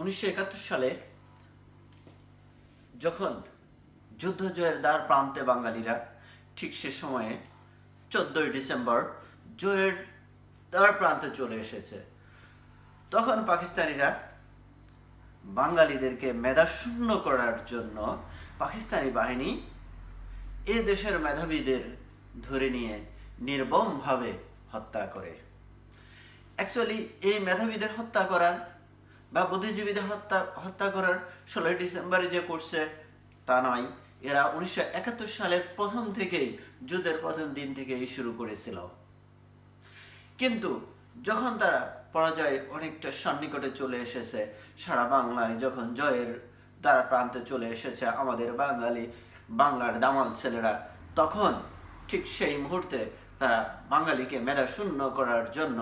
উনিশশো একাত্তর সালে যখন যুদ্ধ জয়ের দ্বার প্রান্তে বাঙালিরা, ঠিক সে সময়ে চোদ্দই ডিসেম্বর জয়ের দ্বার প্রান্তে চলে এসেছে, তখন পাকিস্তানিরা বাঙালিদেরকে মেধাশূন্য করার জন্য পাকিস্তানি বাহিনী এ দেশের মেধাবীদের ধরে নিয়ে নির্মমভাবে হত্যা করে। অ্যাকচুয়ালি এই মেধাবীদের হত্যা করার বা বুদ্ধিজীবীদের হত্যা হত্যা করার ষোলোই ডিসেম্বরে যে করছে তা নয়, এরা উনিশশো একাত্তর সালের প্রথম থেকেই যুদ্ধের প্রথম দিন থেকেই শুরু করেছিল। কিন্তু যখন তারা পরাজয় অনেকটা সন্নিকটে চলে এসেছে, সারা বাংলায় যখন জয়ের দ্বারা প্রান্তে চলে এসেছে আমাদের বাঙালি, বাংলার দামাল ছেলেরা, তখন ঠিক সেই মুহূর্তে তারা বাঙালিকে মেধা শূন্য করার জন্য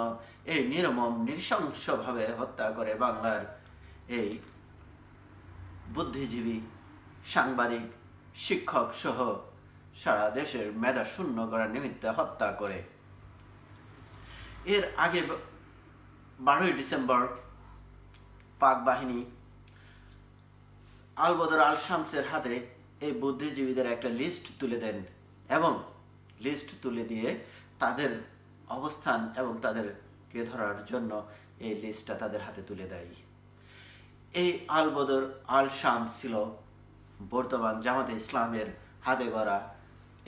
এই নির্মম, নৃশংসভাবে হত্যা করে বাংলার এই বুদ্ধিজীবী, সাংবাদিক, শিক্ষক সহ সারা দেশের মেধা শূন্য করার নিমিত্তে হত্যা করে। এর আগে বারোই ডিসেম্বর পাক বাহিনী আলবদর আল শামসের হাতে এই বুদ্ধিজীবীদের একটা লিস্ট তুলে দেন এবং লিস্ট তুলে দিয়ে তাদের অবস্থান এবং তাদেরকে ধরার জন্য এই লিস্টটা তাদের হাতে তুলে দেয়। এই আলবদর আল শাম ছিল বর্তমান জামাতে ইসলামের হাতে গড়া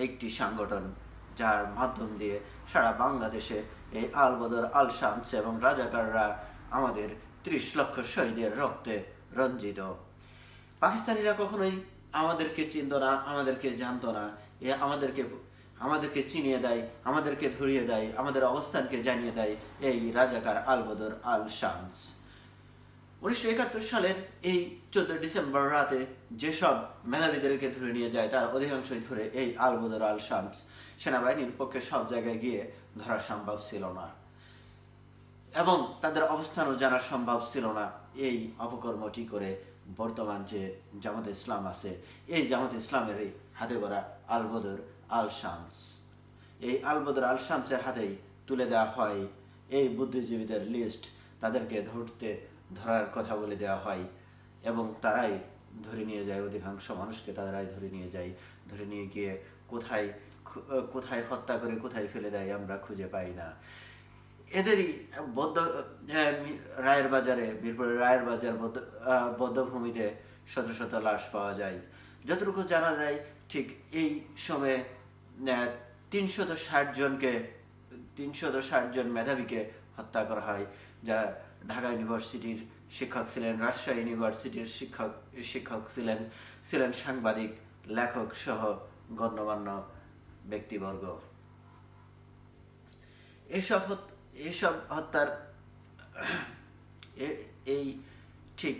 একটি সংগঠন, যার মাধ্যম দিয়ে সারা বাংলাদেশে এই আলবদর আল শামস এবং রাজাকাররা আমাদের ত্রিশ লক্ষ শহীদের রক্তে রঞ্জিত। পাকিস্তানিরা কখনোই আমাদেরকে চিনত না, আমাদেরকে জানতো না, এ আমাদেরকে আমাদেরকে চিনিয়ে দেয়, আমাদেরকে ধরিয়ে দেয়, আমাদের অবস্থানকে জানিয়ে দেয় এই রাজাকার আলবদর আল শামস উনিশশো একাত্তর সালের এই চোদ্দ ডিসেম্বর রাতে যেসব মেধাবীদেরকে ধরে নিয়ে যায়, তার অধিকাংশই ধরে এই আলবদর আল শামস সেনাবাহিনীর পক্ষে সব জায়গায় গিয়ে ধরা সম্ভব ছিল না এবং তাদের অবস্থানও জানা সম্ভব ছিল না। এই অপকর্মটি করে বর্তমান যে জামাত ইসলাম আছে, এই জামাত ইসলামের হাতে গড়া আলবদর আল শামস এই আলবদর আল শামসের হাতেই তুলে দেওয়া হয়। এই বুদ্ধিজীবীদের লিস্ট তাদেরকে ধরতে, ধরার কথা বলে দেওয়া হয় এবং তারাই ধরে নিয়ে যায়, অধিকাংশ মানুষকে তারাই ধরে নিয়ে যায়। ধরে নিয়ে গিয়ে কোথায় কোথায় হত্যা করে, কোথায় ফেলে দেয় আমরা খুঁজে পাই না। এদেরই বৌদ্ধ রায়ের বাজারে মিরপুরের রায়ের বাজার বৌদ্ধভূমিতে শত শত লাশ পাওয়া যায়। যতটুকু জানা যায়, ঠিক এই সময়ে তিনশত ষাট জনকে, তিনশত ষাট জন মেধাবীকে হত্যা করা হয় যারা ঢাকা ইউনিভার্সিটির শিক্ষক ছিলেন, রাজশাহী ইউনিভার্সিটির শিক্ষক শিক্ষক ছিলেন ছিলেন সাংবাদিক, লেখক সহ গণ্যমান্য ব্যক্তিবর্গ। এসব এসব হত্যার এই ঠিক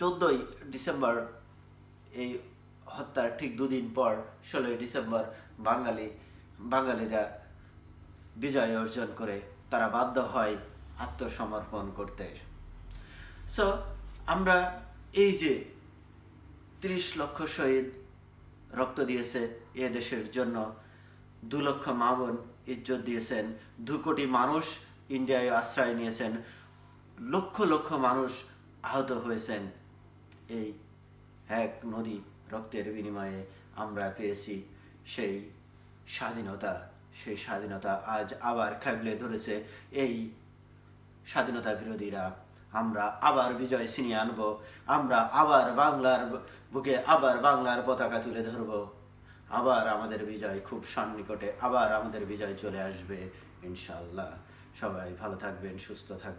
চোদ্দই ডিসেম্বর এই হত্যার ঠিক দুদিন পর ষোলোই ডিসেম্বর বাঙালি, বাঙালিরা বিজয় অর্জন করে তারা বাধ্য হয় আত্মসমর্পণ করতে। সো আমরা এই যে ত্রিশ লক্ষ শহীদ রক্ত দিয়েছে এ দেশের জন্য, দু লক্ষ মা বোন ইজ্জত দিয়েছেন, দু কোটি মানুষ ইন্ডিয়ায় আশ্রয় নিয়েছেন, লক্ষ লক্ষ মানুষ আহত হয়েছেন এই এক নদী রক্তের বিনিময়ে আমরা পেয়েছি সেই স্বাধীনতা। সেই স্বাধীনতা আজ আবার খাবলে ধরেছে। এই স্বাধীনতা বিরোধীরা, আমরা আবার বিজয় ছিনিয়ে আনব। আমরা আবার বাংলার বুকে আবার বাংলার পতাকা তুলে ধরবো। আবার আমাদের বিজয় খুব সন্নিকটে আবার আমাদের বিজয় চলে আসবে ইনশাল্লাহ সবাই ভালো থাকবেন, সুস্থ থাকবেন।